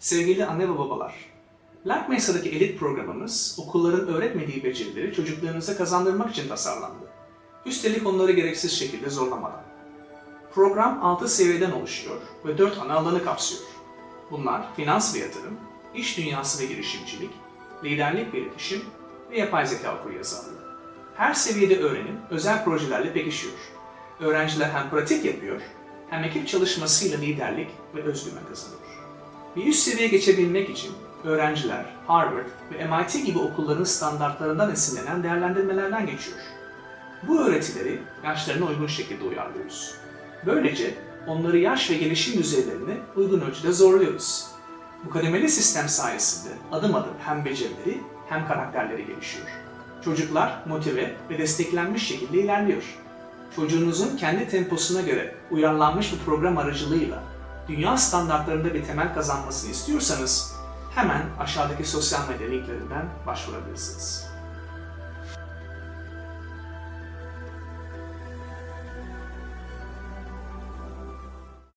Sevgili anne ve babalar, Lakmesa'daki elit programımız okulların öğretmediği becerileri çocuklarınıza kazandırmak için tasarlandı. Üstelik onları gereksiz şekilde zorlamadan. Program 6 seviyeden oluşuyor ve 4 ana alanı kapsıyor. Bunlar finans ve yatırım, iş dünyası ve girişimcilik, liderlik ve iletişim ve yapay zeka okuryazarlığı. Her seviyede öğrenim özel projelerle pekişiyor. Öğrenciler hem pratik yapıyor hem ekip çalışmasıyla liderlik ve özgüven kazanıyor. Bir üst seviyeye geçebilmek için öğrenciler Harvard ve MIT gibi okulların standartlarından esinlenen değerlendirmelerden geçiyor. Bu öğretileri yaşlarına uygun şekilde uyarlıyoruz. Böylece onları yaş ve gelişim düzeylerine uygun ölçüde zorluyoruz. Bu kademeli sistem sayesinde adım adım hem becerileri hem karakterleri gelişiyor. Çocuklar motive ve desteklenmiş şekilde ilerliyor. Çocuğunuzun kendi temposuna göre uyarlanmış bir program aracılığıyla dünya standartlarında bir temel kazanmasını istiyorsanız hemen aşağıdaki sosyal medya linklerinden başvurabilirsiniz.